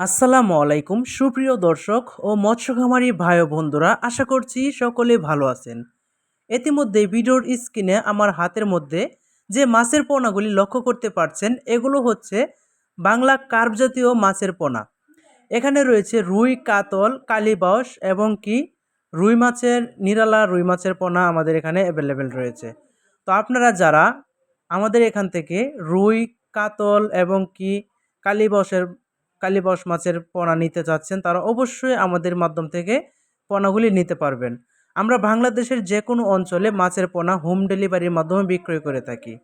আসসালামু আলাইকুম, সুপ্রিয় দর্শক ও মৎস্যখামারি ভাই বন্ধুরা, আশা করছি সকলে ভালো আছেন। ইতিমধ্যে ভিডিওর স্ক্রিনে আমার হাতের মধ্যে যে মাছের পোনাগুলি লক্ষ্য করতে পারছেন, এগুলো হচ্ছে বাংলা কার্প জাতীয় মাছের পোনা। এখানে রয়েছে রুই, কাতল কালীবাউস এবং কি রুই মাছের, নিরালা রুই মাছের পোনা আমাদের এখানে অ্যাভেলেবেল রয়েছে। তো আপনারা যারা আমাদের এখান থেকে রুই, কাতল এবং কি কালীবাউসের কালীবাউস মাছের পোনা নিতে চাচ্ছেন, তারা অবশ্যই আমাদের মাধ্যম থেকে পোনাগুলি নিতে পারবেন। আমরা বাংলাদেশের যে কোনো অঞ্চলে মাছের পোনা হোম ডেলিভারির মাধ্যমে বিক্রয় করে থাকি।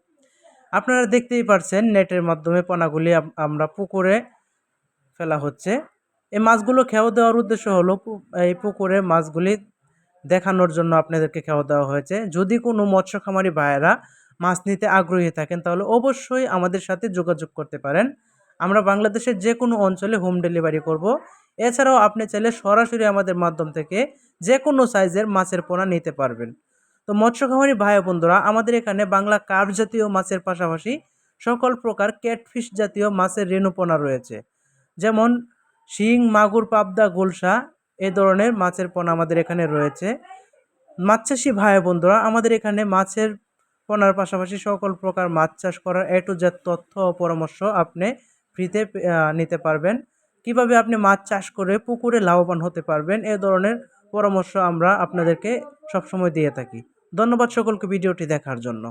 আপনারা দেখতেই পারছেন, নেটের মাধ্যমে পোনাগুলি আমরা পুকুরে ফেলা হচ্ছে। এই মাছগুলো খেয়াও দেওয়ার উদ্দেশ্য হলো এই পুকুরে মাছগুলি দেখানোর জন্য আপনাদেরকে খেয়াও দেওয়া হয়েছে। যদি কোনো মৎস্য খামারি ভাইয়েরা মাছ নিতে আগ্রহী থাকেন, তাহলে অবশ্যই আমাদের সাথে যোগাযোগ করতে পারেন। আমরা বাংলাদেশের যে কোনো অঞ্চলে হোম ডেলিভারি করব। এছাড়াও আপনি চাইলে সরাসরি আমাদের মাধ্যম থেকে যে কোনো সাইজের মাছের পোনা নিতে পারবেন। তো মৎস্য খামারি ভাই বন্ধুরা, আমাদের এখানে বাংলা কার্প জাতীয় মাছের পাশাপাশি সকল প্রকার ক্যাটফিশ জাতীয় মাছের রেণুপোনা রয়েছে। যেমন শিং, মাগুর, পাবদা, গোলসা, এ ধরনের মাছের পোনা আমাদের এখানে রয়েছে। মাছ চাষি ভাই বন্ধুরা, আমাদের এখানে মাছের পোনার পাশাপাশি সকল প্রকার মাছ চাষ করার এ টু তথ্য ও পরামর্শ আপনি ফ্রিতে নিতে পারবেন। কীভাবে আপনি মাছ চাষ করে পুকুরে লাভবান হতে পারবেন, এ ধরনের পরামর্শ আমরা আপনাদেরকে সবসময় দিয়ে থাকি। ধন্যবাদ সকলকে ভিডিওটি দেখার জন্য।